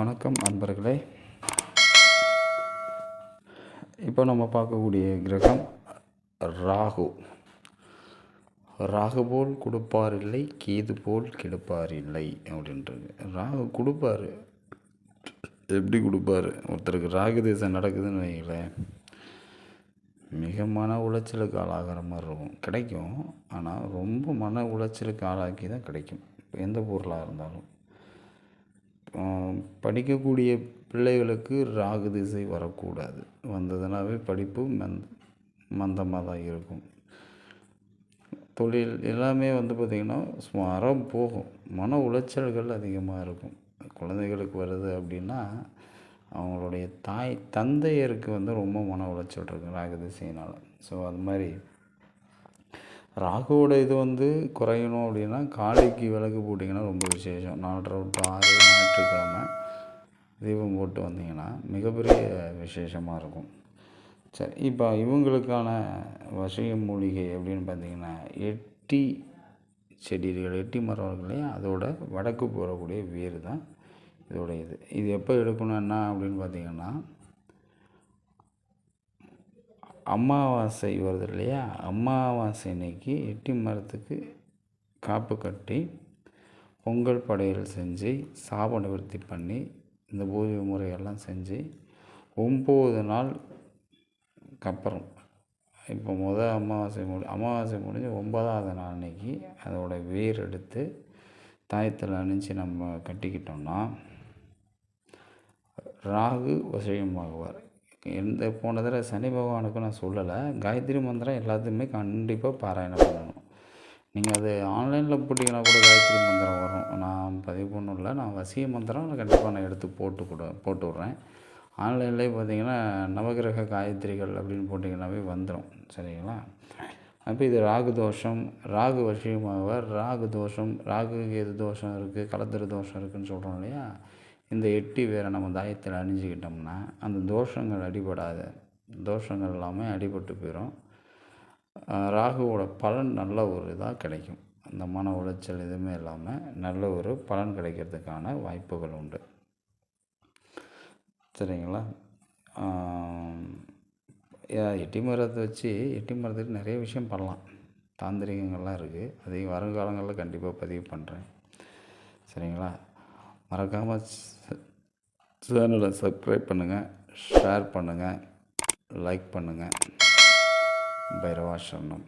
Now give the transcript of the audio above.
வணக்கம் நண்பர்களே இப்போ நம்ம பார்க்கக்கூடிய கிரகம் ராகு. ராகு போல் கொடுப்பார் இல்லை கீது போல் கெடுப்பார் இல்லை அப்படின்றது. ராகு கொடுப்பார். எப்படி கொடுப்பாரு? ஒருத்தருக்கு ராகு தேசம் நடக்குதுன்னு வைங்களேன். மிக மன உளைச்சலுக்கு ஆளாகிற மாதிரி இருக்கும். கிடைக்கும். ஆனால் ரொம்ப மன உளைச்சலுக்கு ஆளாக்கி தான் கிடைக்கும். எந்த பொருளாக இருந்தாலும். படிக்கக்கூடிய பிள்ளைகளுக்கு ராகு திசை வரக்கூடாது. வந்ததுனாவே படிப்பு மந்த் மந்தமாக தான் இருக்கும். தொழில் எல்லாமே வந்து பார்த்திங்கன்னா சுமாராக போகும். மன உளைச்சல்கள் அதிகமாக இருக்கும். குழந்தைகளுக்கு வருது அப்படின்னா அவங்களுடைய தாய் தந்தையருக்கு வந்து ரொம்ப மன உளைச்சல் இருக்கும் ராகு திசையினால். ஸோ அது மாதிரி ராகுவோட இது வந்து குறையணும் அப்படின்னா காளிக்கு விளக்கு போட்டிங்கன்னா ரொம்ப விசேஷம். நாலரை விட்டு ஆறு ஞாயிற்றுக்கிழமை தீபம் போட்டு வந்தீங்கன்னா மிகப்பெரிய விசேஷமாக இருக்கும். சரி இப்போ இவங்களுக்கான வசிய மூலிகை அப்படின்னு பார்த்தீங்கன்னா எட்டி செடிகள் எட்டி மரம் இல்லையா? அதோட வடக்கு போகக்கூடிய வேர் தான் இதோட இது. இது எப்போ எடுக்கணும் என்ன அப்படின்னு பார்த்தீங்கன்னா அமாவாசை வருது இல்லையா? அமாவாசை அன்னைக்கு எட்டி மரத்துக்கு காப்பு கட்டி பொங்கல் படையல் செஞ்சு சாப நிவர்த்தி பண்ணி இந்த பூஜை முறையெல்லாம் செஞ்சு ஒம்பது நாள் அப்புறம் இப்போ முதல் அமாவாசை முடி அமாவாசை முடிஞ்சு ஒன்பதாவது நாள் அன்னைக்கு அதோட வேர் எடுத்து தாயத்தில் அணிஞ்சு நம்ம கட்டிக்கிட்டோம்னா ராகு வசியமாகுவார் எந்த போன தடவை சனி பகவானுக்கு நான் சொல்லலை. காயத்ரி மந்திரம் எல்லாத்துக்குமே கண்டிப்பாக பாராயணம் பண்ணணும். நீங்கள் அது ஆன்லைனில் போட்டிங்கன்னா கூட காயத்ரி மந்திரம் வரும். நான் பதிவு பண்ணல நான் வசிய மந்திரம் கண்டிப்பாக நான் எடுத்து போட்டு கூட போட்டு விட்றேன். ஆன்லைன்லேயே பார்த்தீங்கன்னா நவகிரக காயத்ரிகள் அப்படின்னு போட்டிங்கன்னாவே வந்துடும். சரிங்களா? அப்போ இது ராகு தோஷம் ராகு வசியமாகவர் ராகு தோஷம் ராகு கேது தோஷம் இருக்குது கலத்திர தோஷம் இருக்குதுன்னு சொல்கிறோம் இல்லையா? இந்த எட்டி வேறு நம்ம தாயத்தில் அணிஞ்சிக்கிட்டோம்னா அந்த தோஷங்கள் அடிபடாத தோஷங்கள் எல்லாமே அடிபட்டு போயிடும் ராகுவோட பலன் நல்ல ஒரு இதாக கிடைக்கும். அந்த மன உளைச்சல் எதுவுமே இல்லாமல் நல்ல ஒரு பலன் கிடைக்கிறதுக்கான வாய்ப்புகள் உண்டு. சரிங்களா? எட்டி மரத்தை வச்சு எட்டி மரத்துக்கு நிறைய விஷயம் பண்ணலாம். தாந்திரிகங்கள்லாம் இருக்குது அதையும் வருங்காலங்களில் கண்டிப்பாக பதிவு பண்ணுறேன் சரிங்களா? மறக்காமல் சேனலை சப்ஸ்கிரைப் பண்ணுங்கள் ஷேர் பண்ணுங்கள் லைக் பண்ணுங்கள் பைரவாசரணம்.